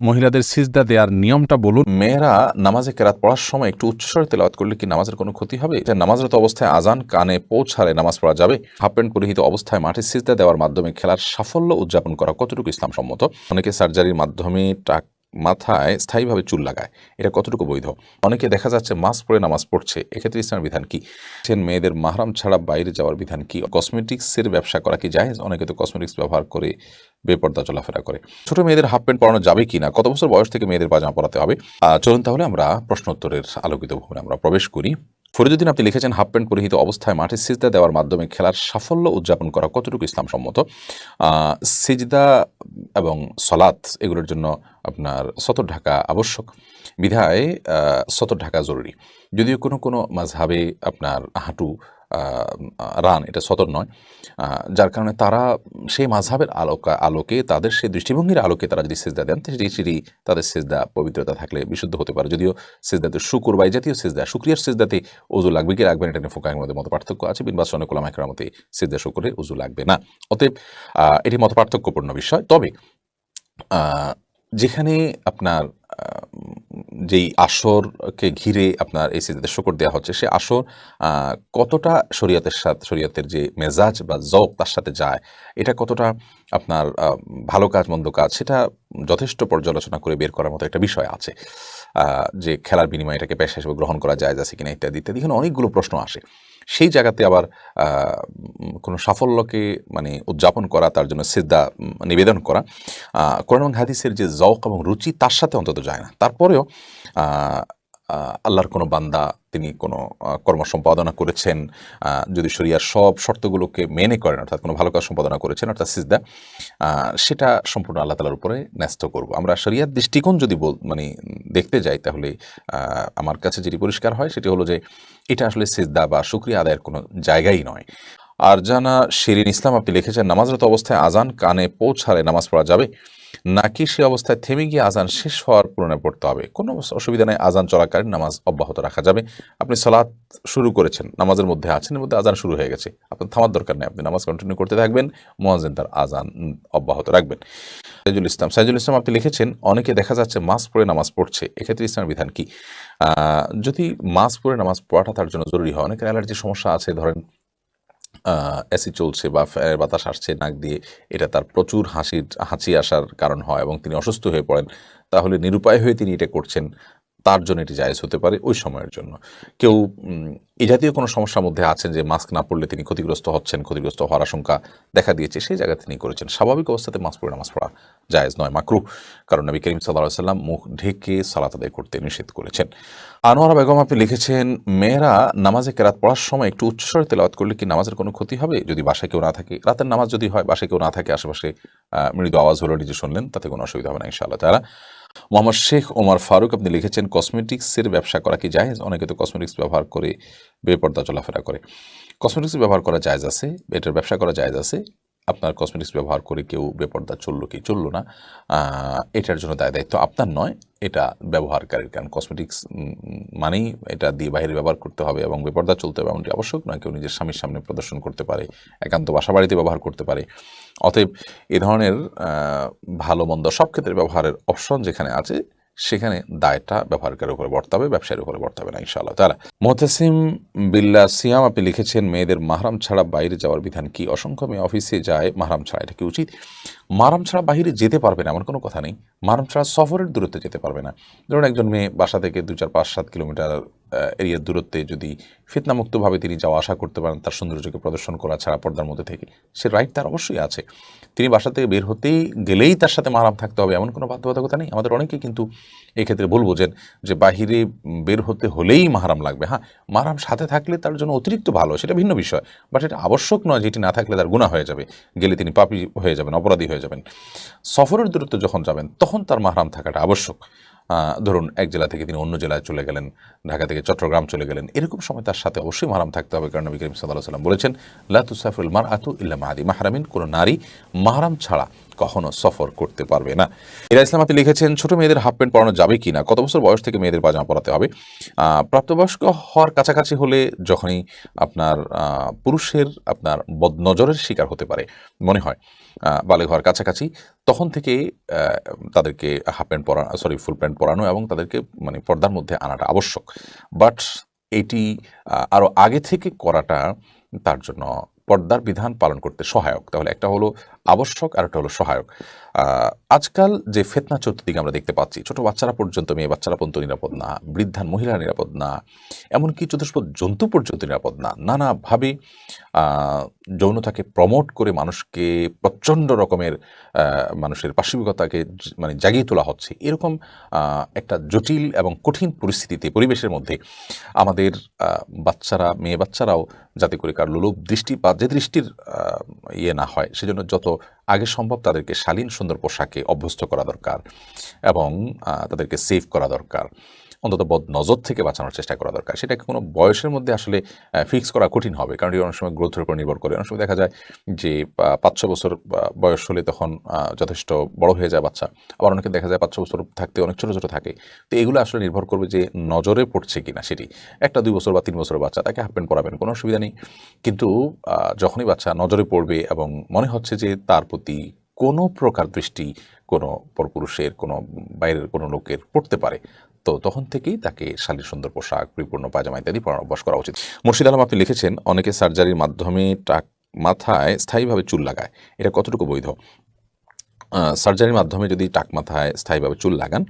মহিলাদের সিজদা দেওয়ার নিয়মটা বলুন। মেয়েরা নামাজে কেরাত পড়ার সময় একটু উচ্চস্বরে তেলাওয়াত করলে কি নামাজের কোনো ক্ষতি হবে? এটা নামাজরত অবস্থায় আজান কানে পৌঁছালে নামাজ পড়া যাবে। হাফ প্যান্ট পরিহিত অবস্থায় মাঠে সিজদা দেওয়ার মাধ্যমে খেলার সাফল্য উদযাপন করা কতটুকু ইসলাম সম্মত? অনেকে সার্জারির মাধ্যমে টাক মাথায় স্থায়ীভাবে চুল লাগায়। এটা কতটুকু বৈধ? অনেকে দেখা যাচ্ছে মাস্ক পরে নামাজ পড়ছে। এক্ষেত্রে ইসলামের বিধান কি? মেয়েদের মাহরাম ছাড়া বাইরে যাওয়ার বিধান কি? কসমেটিক্সের ব্যবসা করা কি যায় অনেকে তো কসমেটিক্স ব্যবহার করে বেপর্দা চলাফেরা করে। ছোট মেয়েদের হাফ প্যান্ট পরানো যাবে কি না? কত বছর বয়স থেকে মেয়েদের পাজামা পরাতে হবে? চলুন তাহলে আমরা প্রশ্নোত্তরের আলোকিত ভবনে আমরা প্রবেশ করি। ফরিদুদ্দিন, আপনি লিখেছেন, হাফ প্যান্ট পরিহিত অবস্থায় মাঠে সিজদা দেওয়ার মাধ্যমে খেলার সাফল্য উদযাপন করা কতটুকু ইসলামসম্মত? সিজদা এবং সলাত এগুলোর জন্য আপনার সতর ঢাকা আবশ্যক। বিধায় সতর ঢাকা জরুরি। যদিও কোনো কোনো মাঝহাবে আপনার হাঁটু রান, এটা সতর নয়। যার কারণে তারা সেই মাঝহাবের আলোকা, আলোকে তাদের সেই দৃষ্টিভঙ্গির আলোকে তারা যদি সেজদা দেন সেটি সেটি তাদের সেজদা, পবিত্রতা থাকলে বিশুদ্ধ হতে পারে। যদিও সেজদাতে শুকুর বা এই জাতীয় সেজদা শুক্রিয়ার সেজদাতে উজু লাগবে কি লাগবে না, এটা নিয়ে ফোকাহের মধ্যে মত পার্থক্য আছে। বিনবাস অনেক ওলামাইকের মতে সেজদা শুকুরে উজু লাগবে না। অতএব এটি মত পার্থক্যপূর্ণ বিষয়। তবে যেখানে আপনার যেই আসরকে ঘিরে আপনার এই সিজদাতে শকর দেওয়া হচ্ছে, সে আসর কতটা শরীয়তের সাথে, শরীয়তের যে মেজাজ বা জব তার সাথে যায়, এটা কতটা আপনার ভালো কাজ, মন্দ কাজ, সেটা যথেষ্ট পর্যালোচনা করে বের করার মতো একটা বিষয় আছে। যে খেলার বিনিময়ে এটাকে পেশা হিসেবে গ্রহণ করা যায় আছে কিনা ইত্যাদি ইত্যাদি, এখানে অনেকগুলো প্রশ্ন আসে। সেই জায়গাতে আবার কোনো সাফল্যকে মানে উদযাপন করা, তার জন্য সিদ্ধা নিবেদন করা কোরআন হাদিসের যে জওক এবং রুচি, তার সাথে অন্তত যায় না। তারপরেও আল্লাহর কোনো বান্দা, তিনি কোনো কর্ম সম্পাদনা করেছেন যদি শরিয়ার সব শর্তগুলোকে মেনে করেন, অর্থাৎ কোনো ভালো কাজ সম্পাদনা করেছেন, অর্থাৎ সিজদা সেটা সম্পূর্ণ আল্লাহ তালার উপরে ন্যস্ত করব। আমরা শরিয়ার দৃষ্টিকোণ যদি বল মানে দেখতে যাই, তাহলে আমার কাছে যেটি পরিষ্কার হয়, সেটি হলো যে, এটা আসলে সিজদা বা শুক্রিয়া আদায়ের কোনো জায়গাই নয়। আর জানা শিরিন ইসলাম, আপনি লিখেছেন, নামাজরত অবস্থায় আজান কানে পৌঁছালে নামাজ পড়া যাবে, নাকি সে অবস্থায় থেমে গিয়ে আজান শেষ হওয়ার পূরণে পড়তে হবে? কোনো অসুবিধা নেই আজান চলাকালীন নামাজ অব্যাহত রাখা যাবে। আপনি সালাত শুরু করেছেন, নামাজের মধ্যে আছেন, এর মধ্যে আজান শুরু হয়ে গেছে। আপনার থামার দরকার নেই, আপনি নামাজ কন্টিনিউ করতে থাকবেন মোয়াজিন তার আজান অব্যাহত রাখবেন। সাইজুল ইসলাম সাইজুল ইসলাম, আপনি লিখেছেন, অনেকে দেখা যাচ্ছে মাস্ক পরে নামাজ পড়ছে, এক্ষেত্রে ইসলামের বিধান কি? যদি মাস্ক পরে নামাজ পড়াটা তার জন্য জরুরি হয়, অনেকের অ্যালার্জির সমস্যা আছে, ধরেন এসি চলছে বা ফ্যানের বাতাস আসছে নাক দিয়ে, এটা তার প্রচুর হাসির হাঁচি আসার কারণ হয় এবং তিনি অসুস্থ হয়ে পড়েন। তাহলে নিরুপায় হয়ে তিনি এটা করছেন। তার জন্য এটি জায়েজ হতে পারে ওই সময়ের জন্য। কেউ এই জাতীয় কোনো সমস্যার মধ্যে আছেন যে মাস্ক না পড়লে তিনি ক্ষতিগ্রস্ত হচ্ছেন, ক্ষতিগ্রস্ত হওয়ার আশঙ্কা দেখা দিয়েছে, সেই জায়গায় তিনি করেছেন। স্বাভাবিক অবস্থাতে মাস্ক পরে নামাজ পড়া জায়েজ নয় মাকরু কারণ নবী করিম সাল্লাহ সাল্লাম মুখ ঢেকে সালাত আদায় করতে নিষেধ করেছেন। আনোয়ারা বেগম, আপনি লিখেছেন, মেয়েরা নামাজে কেরাত পড়ার সময় একটু উচ্চস্বরে তেলাওয়াত করলে কি নামাজের কোনো ক্ষতি হবে? যদি বাসায় কেউ না থাকে, রাতের নামাজ যদি হয়, বাসায় কেউ না থাকে, আশেপাশে মৃদু আওয়াজ হলো নিজে শুনলেন, তাতে কোনো অসুবিধা হবে না ইনশাআল্লাহ তারা মোহাম্মদ শেখ ওমর ফারুক, আপনি লিখেছেন, কসমেটিক্সের ব্যবসা করা কি জায়েজ? অনেকে তো কসমেটিক্স ব্যবহার করে বেপর্দা চলাফেরা করে। কসমেটিক্স ব্যবহার করা জায়েজ আছে, এটার ব্যবসা করা জায়েজ আছে আপনার কসমেটিক্স ব্যবহার করে কেউ বেপর্দা চলল কি চলল না এটার জন্য দায় দায়িত্ব আপনার নয়, এটা ব্যবহারকারীর। কারণ কসমেটিক্স মানেই এটা দিয়ে বাইরে ব্যবহার করতে হবে এবং বেপর্দা চলতে হবে এমনটি আবশ্যক নয়, কেউ নিজের স্বামীর সামনে প্রদর্শন করতে পারে, একান্ত বাসা বাড়িতে ব্যবহার করতে পারে। অতএব এ ধরনের ভালো মন্দ সব ক্ষেত্রে ব্যবহারের অপশন যেখানে আছে সেখানে দায়টা ব্যবহারকারীর উপরে বর্তাবে, ব্যবসায়ীর উপরে বর্তাবে না, ইনশাআল্লাহ তারা মোহতাসিম বিল্লা সিয়াম, আপনি লিখেছেন, মেয়েদের মাহরাম ছাড়া বাইরে যাওয়ার বিধান কি? অসংখ্য মেয়ে অফিসে যায়, মাহরাম ছাড়া এটা কি উচিত? মাহরাম ছাড়া বাইরে যেতে পারবে না, এমন কোনো কথা নেই। মাহরাম ছাড়া সফরের দূরত্বে যেতে পারবে না। ধরুন একজন মেয়ে বাসা থেকে দু চার পাঁচ সাত কিলোমিটার এরিয়ার দূরত্বে যদি ফিতনামুক্তভাবে তিনি যাওয়া আশা করতে পারেন, তার সৌন্দর্যকে প্রদর্শন করা ছাড়া পর্দার মধ্যে থেকে সে রাইট তার অবশ্যই আছে। তিনি বাসা থেকে বের হতেই গেলেই তার সাথে মারাম থাকতে হবে, এমন কোনো বাধ্যবাধকতা নেই। আমাদের অনেকেই কিন্তু এক্ষেত্রে ভুল বোঝেন যে বাহিরে বের হতে হলেই মাহারাম লাগবে। হ্যাঁ মাহারাম সাথে থাকলে তার জন্য অতিরিক্ত ভালো, সেটা ভিন্ন বিষয়। বাট এটা আবশ্যক নয় যেটি না থাকলে তার গুণা হয়ে যাবে। গেলে তিনি পাপি হয়ে যাবেন, অপরাধী হয়ে যাবেন। সফরের দূরত্ব যখন যাবেন, তখন তার মাহারাম থাকাটা আবশ্যক। ধরুন এক জেলা থেকে তিনি অন্য জেলায় চলে গেলেন, ঢাকা থেকে চট্টগ্রাম চলে গেলেন, এরকম সময় তার সাথে অবশ্যই মাহারাম থাকতে হবে, কারণ নবী করিম সাল্লাহ সাল্লাম বলেছেন লাতুসাফুল মার আতু ইল্লা মাহাদি মাহারামিন কোনো নারী মাহারাম ছাড়া কখনো সফর করতে পারবে না। এরা ইসলাম আপনি লিখেছেন, ছোট মেয়েদের হাফ প্যান্ট পরানো যাবে কি না কত বছর বয়স থেকে মেয়েদের পাজামা পরাতে হবে? প্রাপ্তবয়স্ক হওয়ার কাছাকাছি হলে যখনই আপনার পুরুষের আপনার বদনজরের শিকার হতে পারে, মনে হয় বালে হওয়ার কাছাকাছি, তখন থেকে তাদেরকে হাফ প্যান্ট পরা সরি ফুল প্যান্ট পরানো এবং তাদেরকে মানে পর্দার মধ্যে আনাটা আবশ্যক। বাট এটি আরও আগে থেকে করাটা তার জন্য পর্দার বিধান পালন করতে সহায়ক। তাহলে একটা হলো আবশ্যক আর একটা হলো সহায়ক। আজকাল যে ফেতনা চতুর্দিকে আমরা দেখতে পাচ্ছি, ছোট বাচ্চারা পর্যন্ত, মেয়ে বাচ্চারা পর্যন্ত নিরাপদ না বৃদ্ধান মহিলা নিরাপদ না, এমনকি চতুষ্পদ জন্তু পর্যন্ত নিরাপদ না। নানাভাবে যৌনতাকে প্রমোট করে মানুষকে প্রচণ্ড রকমের মানুষের পাশবিকতাকে মানে জাগিয়ে তোলা হচ্ছে। এরকম একটা জটিল এবং কঠিন পরিস্থিতিতে, পরিবেশের মধ্যে আমাদের বাচ্চারা, মেয়ে বাচ্চারাও যাতে করে কার লোলুপ দৃষ্টি বা যে দৃষ্টির ইয়ে না হয়, সেজন্য যত আগে সম্ভব তাদেরকে শালীন সুন্দর পোশাকে অভ্যস্ত করা দরকার এবং তাদেরকে সেভ করা দরকার। অন্তত বদ নজর থেকে বাঁচানোর চেষ্টা করা দরকার। সেটাকে কোনো বয়সের মধ্যে আসলে ফিক্স করা কঠিন হবে। কারণ এটি অনেক সময় গ্রোথের উপর নির্ভর করে। অনেক সময় দেখা যায় যে পাঁচ ছ বছর বয়স হলে তখন যথেষ্ট বড় হয়ে যায় বাচ্চা। আবার অনেকে দেখা যায় পাঁচ ছ বছর থাকতে অনেক ছোটো ছোটো থাকে। তো এগুলো আসলে নির্ভর করবে যে, নজরে পড়ছে কিনা সেটি। একটা, দুই বছর বা তিন বছরের বাচ্চা, তাকে হাফ প্যান্ট পরাবেন, কোনো অসুবিধা নেই। কিন্তু যখনই বাচ্চা নজরে পড়বে এবং মনে হচ্ছে যে, তার প্রতি কোনো প্রকার দৃষ্টি কোনো পরপুরুষের, কোনো বাইরের কোনো লোকের পড়তে পারে তো তখন থেকেই তাকে শালীর সুন্দর পোশাক, পরিপূর্ণ পায়জামা ইত্যাদি অভ্যাস করা উচিত। মুর্শিদ আলম আপনি লিখেছেন, অনেকে সার্জারির মাধ্যমে টাক মাথায় স্থায়ীভাবে চুল লাগায়। এটা কতটুকু বৈধ? সার্জারির মাধ্যমে যদি টাক মাথায় স্থায়ীভাবে চুল লাগান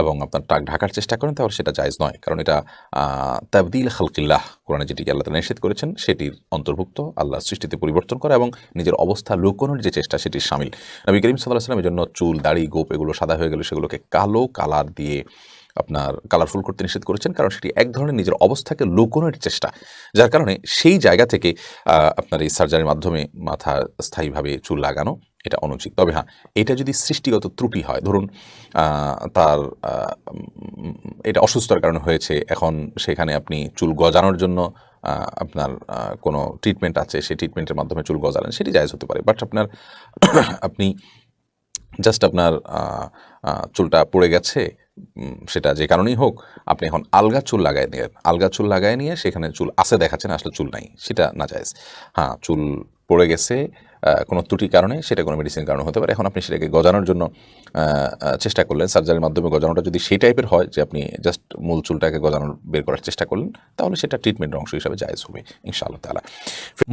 এবং আপনার টাক ঢাকার চেষ্টা করেন, তাহলে সেটা জায়জ নয়। কারণ এটা তাবদিল খালকিল্লাহ কোরআনে যেটিকে আল্লাহ তাআলা নিষেধ করেছেন, সেটির অন্তর্ভুক্ত আল্লাহর সৃষ্টিতে পরিবর্তন করা এবং নিজের অবস্থা লুকোনোর যে চেষ্টা সেটির সামিল। নবী করিম সাল্লাহ সাল্লাম এই জন্য চুল, দাড়ি, গোপ এগুলো সাদা হয়ে গেলে, সেগুলোকে কালো কালার দিয়ে আপনার কালারফুল করতে নিষেধ করেছেন, কারণ সেটি এক ধরনের নিজের অবস্থাকে লুকোনোর চেষ্টা, যার কারণে সেই জায়গা থেকে আপনার এই সার্জারির মাধ্যমে মাথা স্থায়ীভাবে চুল লাগানো এটা অনুচিত। তবে হ্যাঁ এটা যদি সৃষ্টিগত ত্রুটি হয়, ধরুন তার এটা অসুস্থতার কারণে হয়েছে, এখন সেখানে আপনি চুল গজানোর জন্য আপনার কোনো ট্রিটমেন্ট আছে, সেই ট্রিটমেন্টের মাধ্যমে চুল গজালেন, সেটি জায়জ হতে পারে। বাট আপনার, আপনি জাস্ট আপনার চুলটা পড়ে গেছে সেটা যে কারণেই হোক, আপনি এখন আলগা চুল লাগাই নিয়ে, আলগা চুল লাগাই নিয়ে সেখানে চুল আছে দেখাচ্ছেন, আসলে চুল নাই, সেটা না যায় হ্যাঁ চুল পড়ে গেছে কোনো ত্রুটির কারণে, সেটা কোনো মেডিসিনের কারণে হতে পারে। এখন আপনি সেটাকে গজানোর জন্য চেষ্টা করলেন। সার্জারির মাধ্যমে গজানোটা যদি সেই টাইপের হয় যে আপনি জাস্ট মূল চুলটাকে গজানোর, বের করার চেষ্টা করলেন, তাহলে সেটা ট্রিটমেন্টের অংশ হিসাবে জায়জ হবে, ইনশাআল্লাহ তালা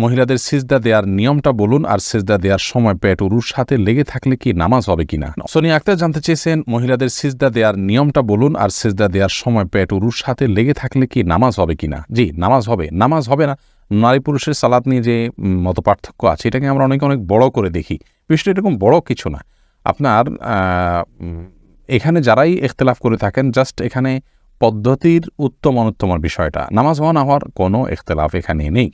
মহিলাদের সিজদা দেওয়ার নিয়মটা বলুন আর সিজদা দেওয়ার সময় পেট উরুর সাথে লেগে থাকলে কি নামাজ হবে কিনা? সোনিয়া আক্তার জানতে চেয়েছেন, মহিলাদের সিজদা দেওয়ার নিয়মটা বলুন আর সিজদা দেওয়ার সময় পেট উরুর সাথে লেগে থাকলে কি নামাজ হবে কিনা? জি, নামাজ হবে। নামাজ হবে না নারী পুরুষের সালাদ নিয়ে যে মত পার্থক্য আছে, এটাকে আমরা অনেক অনেক বড় করে দেখি। বিষয়টা এরকম বড় কিছু না। আপনার এখানে যারাই এখতলাফ করে থাকেন, জাস্ট এখানে পদ্ধতির উত্তম অনুত্তমার বিষয়টা। নামাজ হওয়া না হওয়ার কোনো এখতলাফ এখানে নেই।